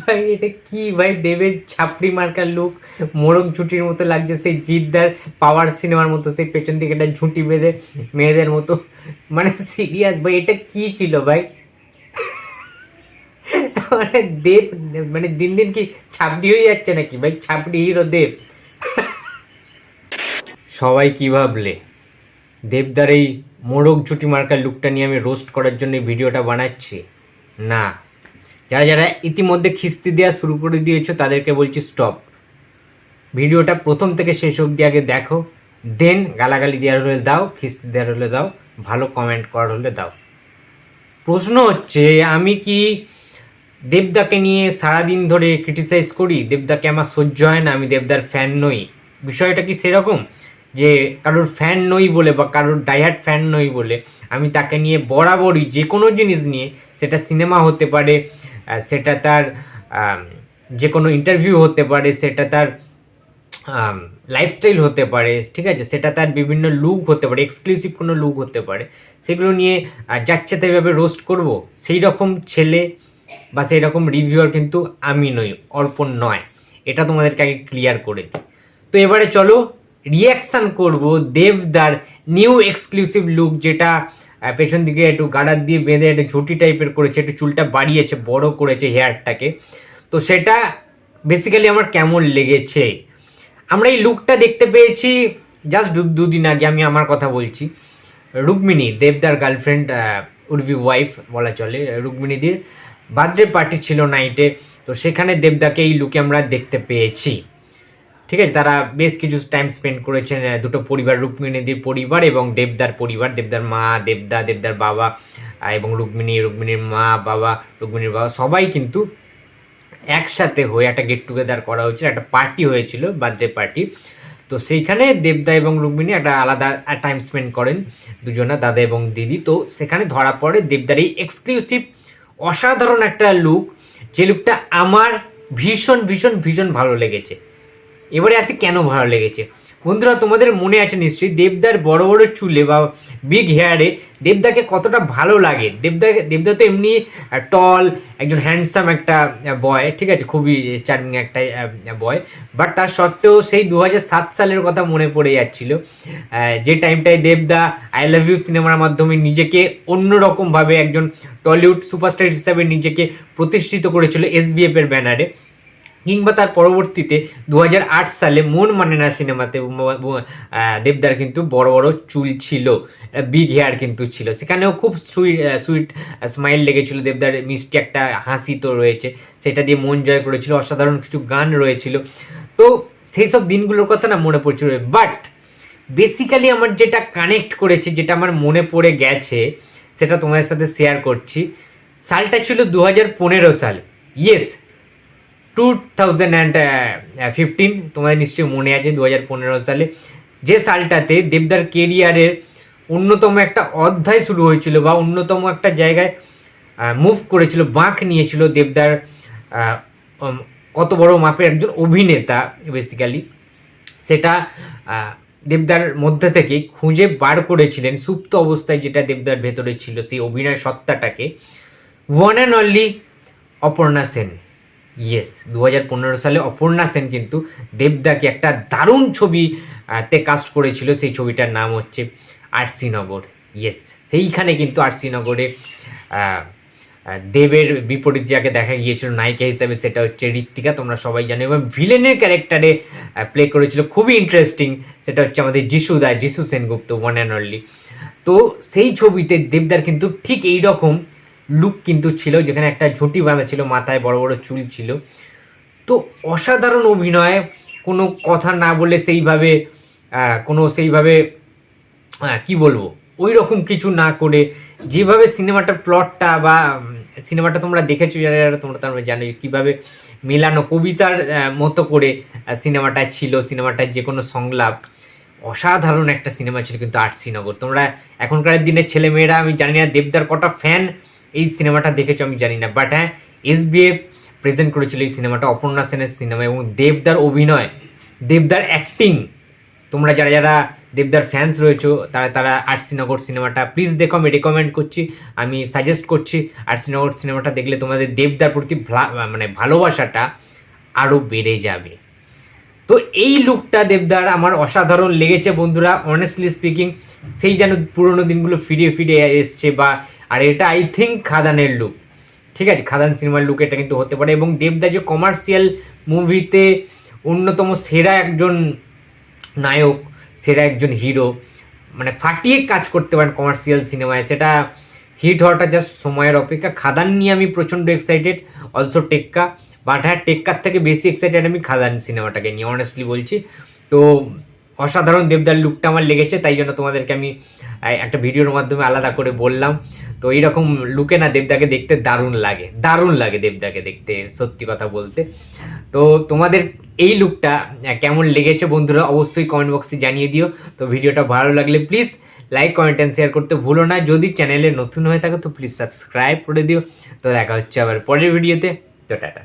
ভাই, এটা কি? ভাই, দেবের ছাপড়ি মার্কার লুক মোরগ ঝুঁটির মতো লাগছে, সেই জিদ্দার পাওয়ার সিনেমার মতো, সেই পেছন দিকে একটা ঝুঁটি বেঁধে মেয়েদের মতো। মানে সিরিয়াস ভাই, এটা কি ছিল, ভাই? মানে দেব মানে দিন দিন কি ছাপড়ি হয়ে যাচ্ছে নাকি, ভাই? ছাপড়ি হিরো দেব। সবাই কি ভাবলে? দেবদার এই মোরগ ঝুটি মার্কার লুকটা নিয়ে আমি রোস্ট করার জন্য ভিডিওটা বানাচ্ছি। না। যারা যারা ইতিমধ্যে খিস্তি দেওয়া শুরু করে দিয়েছ, তাদেরকে বলছি স্টপ ভিডিওটা প্রথম থেকে শেষ অবধি আগে দেখো দেন গালাগালি দেওয়ার হলে দাও, খিস্তি দেওয়ার হলে দাও, ভালো কমেন্ট করার হলে দাও। প্রশ্ন হচ্ছে, আমি কি দেবদাকে নিয়ে সারাদিন ধরে ক্রিটিসাইজ করি? দেবদাকে আমার সহ্য হয় না, আমি দেবদার ফ্যান নই। বিষয়টা কি সেরকম? যে কারোর ফ্যান নই বলে বা কারোর ডাইহার্ট ফ্যান নই বলে, আমি তাকে নিয়ে বরাবরই যে কোনো জিনিস নিয়ে, সেটা সিনেমা হতে পারে সেটা তার যে কোনো ইন্টারভিউ হতে পারে, সেটা তার লাইফস্টাইল হতে পারে, ঠিক আছে? সেটা তার বিভিন্ন লুক হতে পারে এক্সক্লুসিভ কোনো লুক হতে পারে। সেগুলো নিয়ে যাচ্ছে তাই ভাবে রোস্ট করব, সেই রকম ছেলে বা সেই রকম রিভিউয়ার কিন্তু আমি নই, অর্পণ নয়। এটা তোমাদেরকে আগে ক্লিয়ার করে দিই। তো এবারে চলো রিয়াকশান করব দেবদার নিউ এক্সক্লুসিভ লুক যেটা পেছন দিকে একটু গাডার দিয়ে বেঁধে একটু ঝুটি টাইপের করেছে, একটু চুলটা বাড়িয়েছে, বড় করেছে হেয়ারটাকে তো সেটা বেসিক্যালি আমার কেমন লেগেছে? আমরা এই লুকটা দেখতে পেয়েছি জাস্ট দুদিন আগে, আমি আমার কথা বলছি। রুক্মিণী, দেবদার গার্লফ্রেন্ড উর্বি ওয়াইফ বলা চলে, রুক্মিণীদের বার্থডে পার্টি ছিল নাইটে তো সেখানে দেবদাকে এই লুকে আমরা দেখতে পেয়েছি। ঠিক আছে? তারা বেশ কিছু টাইম স্পেন্ড করেছেন দুটো পরিবার রুক্মিণীদের পরিবার এবং দেবদার পরিবার। দেবদার মা, দেবদা, দেবদার বাবা এবং রুক্মিণী, রুক্মিণীর মা, বাবা, রুক্মিণীর বাবা, সবাই কিন্তু একসাথে হয়ে একটা গেট টুগেদার করা হয়েছিল, একটা পার্টি হয়েছিল বার্থডে পার্টি তো সেইখানে দেবদা এবং রুক্মিণী একটা আলাদা টাইম স্পেন্ড করেন দুজনা, দাদা এবং দিদি। তো সেখানে ধরা পড়ে দেবদার এই এক্সক্লুসিভ অসাধারণ একটা লুক যে লুকটা আমার ভীষণ ভীষণ ভীষণ ভালো লেগেছে। এবারে আসি কেন ভালো লেগেছে? বন্ধুরা, তোমাদের মনে আছে নিশ্চয়ই, দেবদার বড় বড় চুলে বা বিগ হেয়ারে দেবদাকে কতটা ভালো লাগে? দেবদা দেবদা তো এমনি টল একজন হ্যান্ডসাম একটা বয় ঠিক আছে? খুবই চার্মিং একটা বয় বাট তার সত্ত্বেও সেই দু সালের কথা মনে পড়ে যাচ্ছিল যে টাইমটায় দেবদা আই লাভ ইউ সিনেমার মাধ্যমে নিজেকে অন্যরকমভাবে একজন টলিউড সুপারস্টার হিসাবে নিজেকে প্রতিষ্ঠিত করেছিল এসবিএফ এর ব্যানারে কিংবা তার পরবর্তীতে দু হাজার আট সালে মন মানে না সিনেমাতে দেবদার কিন্তু বড় বড় চুল ছিল বিগ হেয়ার কিন্তু ছিল। সেখানেও খুব সুইট সুইট স্মাইল লেগেছিল। দেবদার মিষ্টি একটা হাসি তো রয়েছে, সেটা দিয়ে মন জয় করেছিল, অসাধারণ কিছু গান রয়েছিল। তো সেই সব দিনগুলোর কথা না মনে পড়ছিল বাট বেসিক্যালি আমার যেটা কানেক্ট করেছে, যেটা আমার মনে পড়ে গেছে, সেটা তোমাদের সাথে শেয়ার করছি। সালটা ছিল দু হাজার পনেরো সাল। Yes two thousand and fifteen তোমাদের নিশ্চয়ই মনে আছে দু হাজার পনেরো সালে, যে সালটাতে দেবদার কেরিয়ারের অন্যতম একটা অধ্যায় শুরু হয়েছিল বা অন্যতম একটা জায়গায় মুভ করেছিল, বাঁক নিয়েছিল দেবদার কত বড় মাপের একজন অভিনেতা বেসিক্যালি সেটা দেবদার মধ্যে থেকে খুঁজে বার করেছিলেন সুপ্ত অবস্থায় যেটা দেবদার ভেতরে ছিল, সেই অভিনয় সত্তাটাকে। One and only Aparna Sen. Yes দু হাজার পনেরো সালে অপর্ণা সেন কিন্তু দেবদাকে একটা দারুণ ছবি আহ, তে কাস্ট করেছিল। সেই ছবিটার নাম হচ্ছে আরসিনগর ইয়েস সেইখানে কিন্তু আরসিনগরে দেবের বিপরীত যাকে দেখা গিয়েছিল নায়িকা হিসাবে সেটা হচ্ছে ঋত্বিকা। তোমরা সবাই জানো এবং ভিলেনের ক্যারেক্টারে প্লে করেছিল। খুবই ইন্টারেস্টিং সেটা হচ্ছে আমাদের যিশু দা যিশু সেনগুপ্ত ওয়ান অ্যান্ড অনলি তো সেই ছবিতে দেবদার কিন্তু ঠিক এই রকম লুক কিন্তু ছিল, যেখানে একটা ঝুঁটি বাঁধা ছিল, মাথায় বড় বড় চুল ছিল। তো অসাধারণ অভিনয়, কোনো কথা না বলে সেইভাবে কোনো সেইভাবে কি বলব ওই রকম কিছু না করে, যেভাবে সিনেমাটার প্লটটা বা সিনেমাটা তোমরা দেখেছ, যারা তোমরা তোমরা জানো কীভাবে মেলানো কবিতার মতো করে সিনেমাটা ছিল, সিনেমাটার যে কোনো সংলাপ। অসাধারণ একটা সিনেমা ছিল কিন্তু আট শ্রীনগর তোমরা এখনকার দিনের ছেলেমেয়েরা, আমি জানি না, দেবদার কটা ফ্যান এই সিনেমাটা দেখেছ আমি জানি না বাট হ্যাঁ এস এসবিএফ প্রেজেন্ট করেছিল এই সিনেমাটা, অপর্ণা সেনের সিনেমা এবং দেবদার অভিনয়, দেবদার অ্যাক্টিং তোমরা যারা যারা দেবদার ফ্যান্স রয়েছো, তারা তারা আরসিনগর সিনেমাটা প্লিজ দেখো, আমি রেকমেন্ড করছি, আমি সাজেস্ট করছি আরসিনগর সিনেমাটা দেখলে তোমাদের দেবদার প্রতি মানে ভালোবাসাটা আরও বেড়ে যাবে। তো এই লুকটা দেবদার আমার অসাধারণ লেগেছে বন্ধুরা অনেস্টলি স্পিকিং সেই যেন পুরোনো দিনগুলো ফিরিয়ে ফিরে এসছে বা আর এটা আই থিঙ্ক খাদানের লুক ঠিক আছে? খাদান সিনেমার লুক এটা কিন্তু হতে পারে এবং দেবদা যে কমার্শিয়াল মুভিতে অন্যতম সেরা একজন নায়ক, সেরা একজন হিরো মানে ফাটিয়ে কাজ করতে পারেন কমার্শিয়াল সিনেমায় সেটা হিট হওয়াটা জাস্ট সময়ের অপেক্ষা। খাদান নিয়ে আমি প্রচণ্ড এক্সাইটেড অলসো টেক্কা। বাট হ্যাঁ টেক্কার থেকে বেশি এক্সাইটেড আমি খাদান সিনেমাটাকে নিয়ে অনেস্টলি বলছি। তো অসাধারণ দেবদার লুকটা আমার লেগেছে, তাই জন্য তোমাদেরকে আমি একটা ভিডিওর মাধ্যমে আলাদা করে বললাম। তো এইরকম লুকে না দেবদাকে দেখতে দারুণ লাগে দারুণ লাগে দেবদাকে দেখতে, সত্যি কথা বলতে। তো তোমাদের এই লুকটা কেমন লেগেছে বন্ধুরা অবশ্যই কমেন্ট বক্সে জানিয়ে দিও। তো ভিডিওটা ভালো লাগলে please like comment and share করতে ভুলো না। যদি চ্যানেলে নতুন হয়ে থাকো তো প্লিজ সাবস্ক্রাইব করে দিও। তো দেখা হচ্ছে আবার পরের ভিডিওতে তো টাটা।